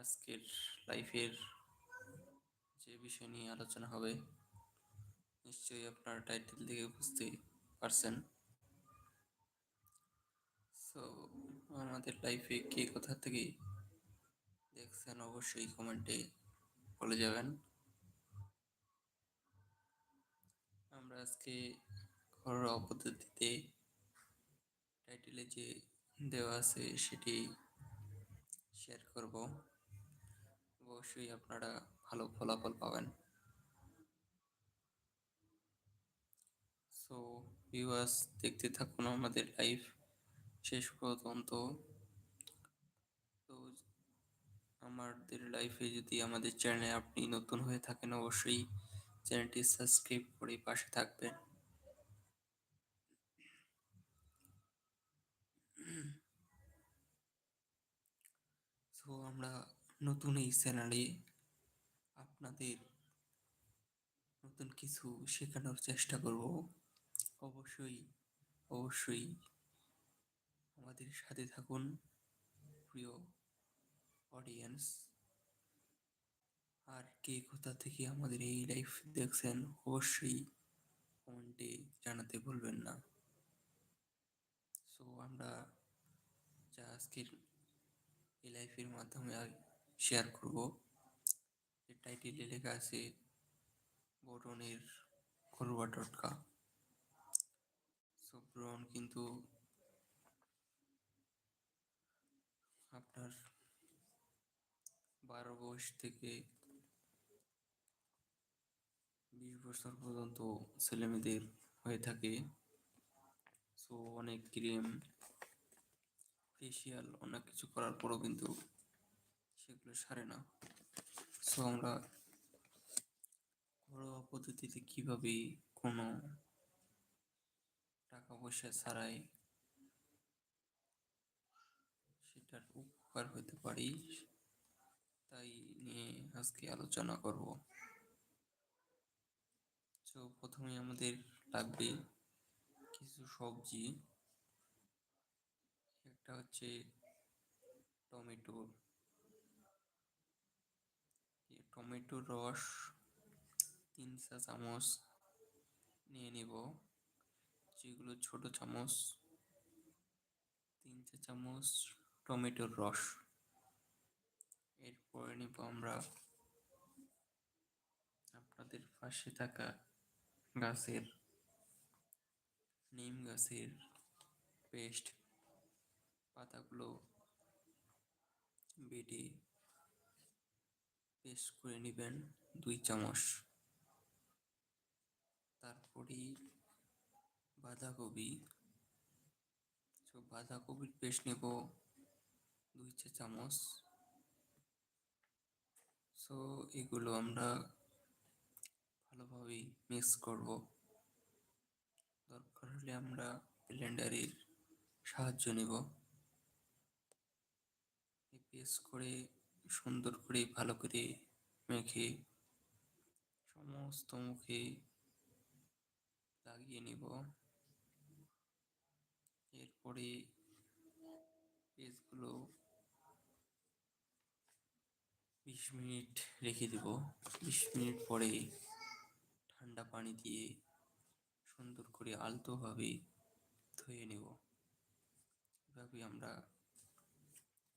আজকের লাইফের যে বিষয় নিয়ে আলোচনা হবে, নিশ্চয়ই আপনার টাইটেল দেখে বুঝতে পারছেন। সো আমাদের লাইফে কে কোথা থেকে দেখছেন অবশ্যই কমেন্টে বলে যাবেন। আমরা আজকে ঘরোয়া পদ্ধতিতে টাইটেলে যে দেওয়া আছে সেটি শেয়ার করব। অবশ্যই আপনারা ভালো ফলাফল পাবেন। সো ভিউয়ার্স দেখতে থাকুন আমাদের লাইভ শেষ পর্যন্ত। তো, আমাদের লাইফে যদি আমাদের চ্যানেলে আপনি নতুন হয়ে থাকেন, অবশ্যই চ্যানেলটি সাবস্ক্রাইব করে পাশে থাকবেন। সো আমরা নতুন এই চ্যানেলে আপনাদের নতুন কিছু শেখানোর চেষ্টা করব। অবশ্যই অবশ্যই আমাদের সাথে থাকুন, প্রিয় অডিয়েন্স আর কে কোথা থেকে আমাদের এই লাইফ দেখছেন, অবশ্যই কমেন্টে জানাতে ভুলবেন না। সো আমরা যা আজকের এই লাইফের মাধ্যমে শেয়ার করব। টাইটেলে লেখা আছে বোরনের ঘরোয়া টটকা। সো ব্রন কিন্তু আপনার বারো বয়স থেকে বিশ বছর পর্যন্ত ছেলেমেয়েদের হয়ে থাকে। সো অনেক ক্রিম ফেসিয়াল অনেক কিছু করার পরও কিন্তু সেগুলো সারে না। সো আমরা ঘরোয়া পদ্ধতিতে কীভাবে কোনো টাকা পয়সা ছাড়াই সেটার উপকার হতে পারি, তাই নিয়ে আজকে আলোচনা করব। তো প্রথমে আমাদের লাগবে কিছু সবজি। একটা হচ্ছে টমেটো। টমেটোর রস, তিন চা চামচ নিয়ে নিব। যেগুলো ছোট চামচ, তিন চা চামচ টমেটোর রস। এরপরে নিব আমরা আপনাদের পাশে থাকা গাছের, নিম গাছের পেস্ট পাতাগুলো বেটে পেস্ট করে নেবেন দুই চামচ। তারপরে বাঁধাকপি। তো বাঁধাকপির পেস্ট নেব দুই চা চামচ। সো এগুলো আমরা ভালোভাবে মিক্স করব। দরকার হলে আমরা ব্লেন্ডারের সাহায্য নেব। পেস্ট করে সুন্দর করে, ভালো করে মেখে সমস্ত মুখে লাগিয়ে নিব। এরপরে পেস্টগুলো বিশ মিনিট রেখে দেব। বিশ মিনিট পরে ঠান্ডা পানি দিয়ে সুন্দর করে আলতোভাবে ধুয়ে নেব। এভাবে আমরা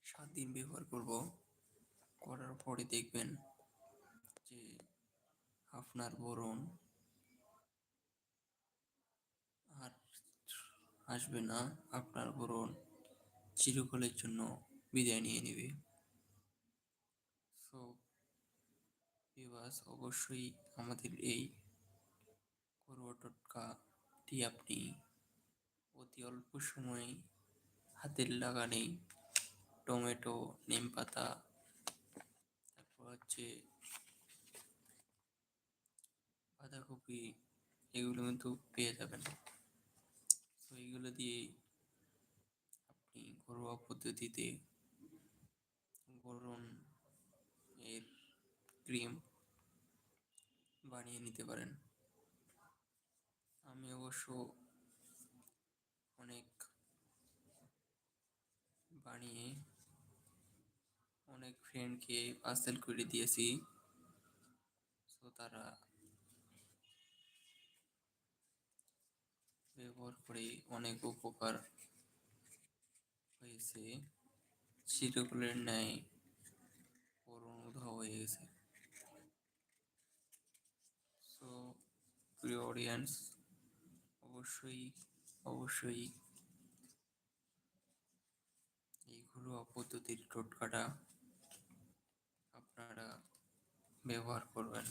সাত দিন ব্যবহার করব। করার পরে দেখবেন যে আপনার বরণ আর আসবে না। আপনার বরণ চিরকালের জন্য বিদায় নিয়ে নেবে। সো বিবাস অবশ্যই আমাদের এই ঘরোয়া টোটকাটি আপনি অতি অল্প সময়ে হাতের লাগানেই টমেটো, নিম পাতা হচ্ছে বাঁধাকপি, এগুলো কিন্তু পেয়ে যাবেন। তো এইগুলো দিয়ে আপনি ঘরোয়া পদ্ধতিতে গরম এর ক্রিম বানিয়ে নিতে পারেন। আমি অবশ্য অনেক বানিয়ে অনেক ফ্রেন্ডকে পার্সেল করে দিয়েছি। তো তারা ব্যবহার করে অনেক উপকার হয়েছে। চিরকুলের ন্যায় উধাও হয়ে গেছে। সো প্রিয় অডিয়েন্স অবশ্যই অবশ্যই এই ঘরোয়া পদ্ধতির টোটকাটা আপনারা ব্যবহার করবেন।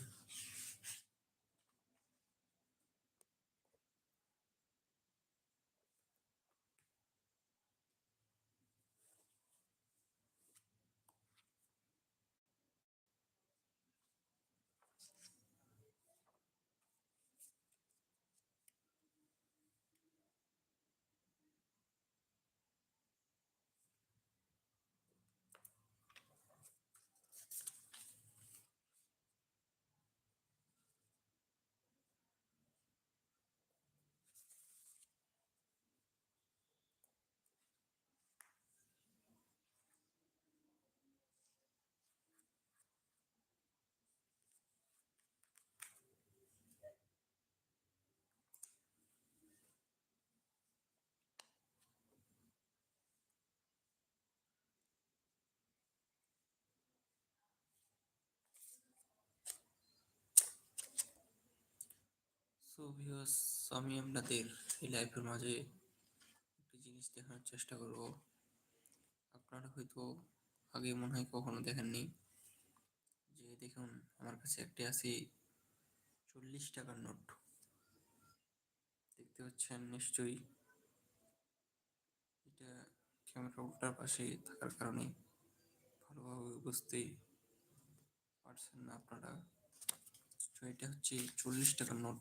ভিউয়ার্স আমি আপনাদের এই লাইফের মাঝে একটি জিনিস দেখানোর চেষ্টা করব। আপনারা হয়তো আগে মনে হয় কখনো দেখেননি যে দেখুন, আমার কাছে একটি আছে চল্লিশ টাকার নোট। দেখতে পাচ্ছেন নিশ্চয়ই এটা ক্যামেরা উল্টার পাশে থাকার কারণে ভালোভাবে বুঝতে পারছেন না আপনারা। তো এটা হচ্ছে চল্লিশ টাকার নোট।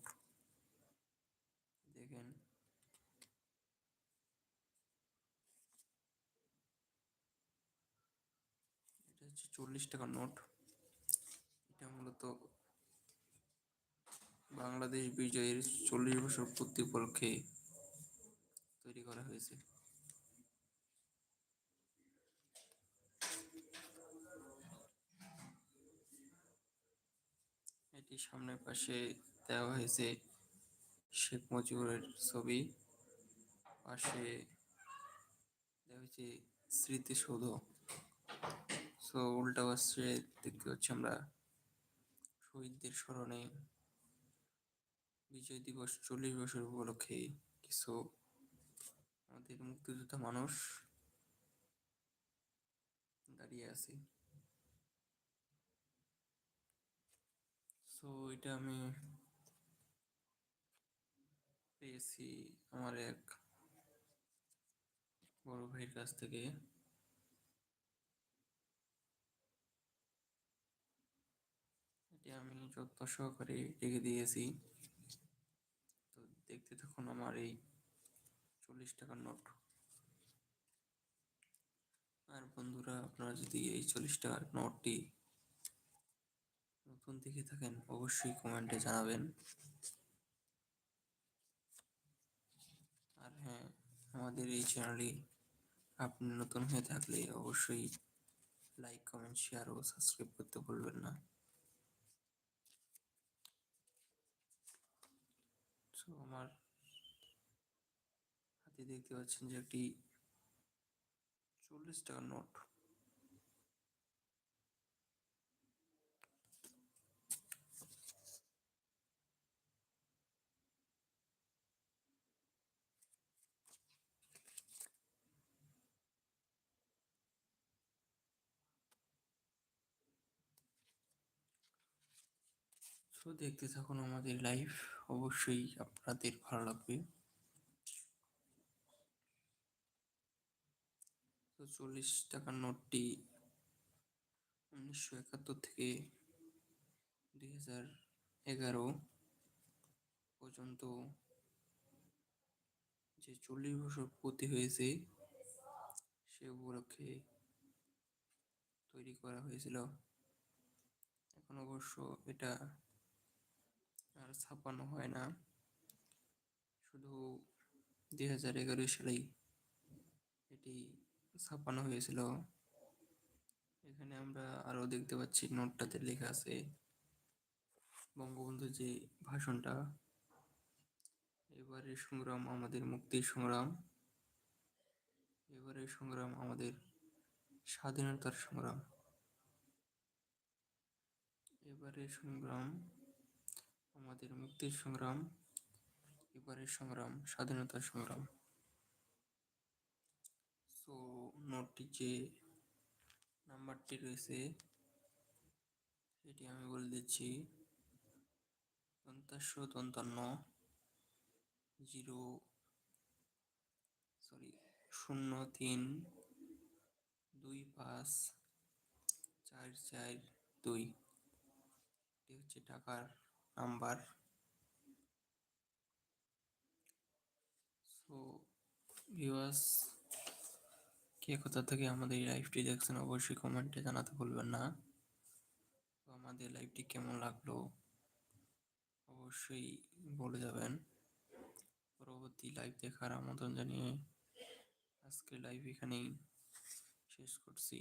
দেখেন। এটা হচ্ছে চল্লিশ টাকার নোট। এটা মূলত বাংলাদেশ বিজয়ের চল্লিশ বছর পূর্তি উপলক্ষে তৈরি করা হয়েছে। এটি সামনের পাশে দেওয়া হয়েছে। শেখ মুজিবুরের ছবি। পাশে হয়েছে স্মৃতিসৌধ। সো উল্টা পাশে দেখতে পাচ্ছি আমরা শহীদদের স্মরণে বিজয় দিবস চল্লিশ বছর উপলক্ষে কিছু আমাদের মুক্তিযোদ্ধা মানুষ দাঁড়িয়ে আছে। সো এটা আমি পেয়েছি আমার এক বড় ভাইয়ের কাছ থেকে। এটি আমি যত্ন সহকারে রেখে দিয়েছি। তো দেখতে থাকুন আমার এই চল্লিশ টাকার নোট। আর বন্ধুরা, আপনারা যদি এই চল্লিশ টাকার নোটটি নতুন দেখে থাকেন, অবশ্যই কমেন্টে জানাবেন আর হ্যাঁ আমাদের এই চ্যানেলে আপনি নতুন হয়ে থাকলে অবশ্যই লাইক কমেন্ট শেয়ার ও সাবস্ক্রাইব করতে ভুলবেন না। তো আমার হাতে দেখতে পাচ্ছেন যে একটি চল্লিশ টাকার নোট তো দেখতে থাকুন আমাদের লাইভ অবশ্যই আপনাদের ভালো লাগবে। তো চল্লিশ টাকার নোটটি উনিশশো একাত্তর থেকে দুই হাজার এগারো পর্যন্ত যে চল্লিশ বছর পূর্তি হয়েছে, সে উপলক্ষে তৈরি করা হয়েছিল। এখন অবশ্য এটা আর ছাপানো হয় না। শুধু দুই হাজার এগারো সালেই এটি ছাপানো হয়েছিল। এখানে আমরা আরও দেখতে পাচ্ছি, নোটটাতে লেখা আছে বঙ্গবন্ধু যে ভাষণটা, এবারের সংগ্রাম আমাদের মুক্তির সংগ্রাম, এবারের সংগ্রাম আমাদের স্বাধীনতার সংগ্রাম, এবারের সংগ্রাম আমাদের মুক্তির সংগ্রাম, এবারের সংগ্রাম স্বাধীনতার সংগ্রাম। সো নোটটি যে নাম্বারটি রয়েছে, সেটি আমি বলে দিচ্ছি দন্তাস্য দন্তান্ন, জিরো সরি শূন্য তিন, দুই পাঁচ, চার চার দুই। এটি হচ্ছে টাকার নাম্বার। সো ভিউয়ার্স কে কোথা থেকে আমাদের এই লাইভটি দেখছেন অবশ্যই কমেন্টে জানাতে ভুলবেন না। তো আমাদের লাইভটি কেমন লাগল অবশ্যই বলে যাবেন। পরবর্তী লাইভ দেখার আমন্ত্রণ জানিয়ে আজকে লাইভ এখানেই শেষ করছি।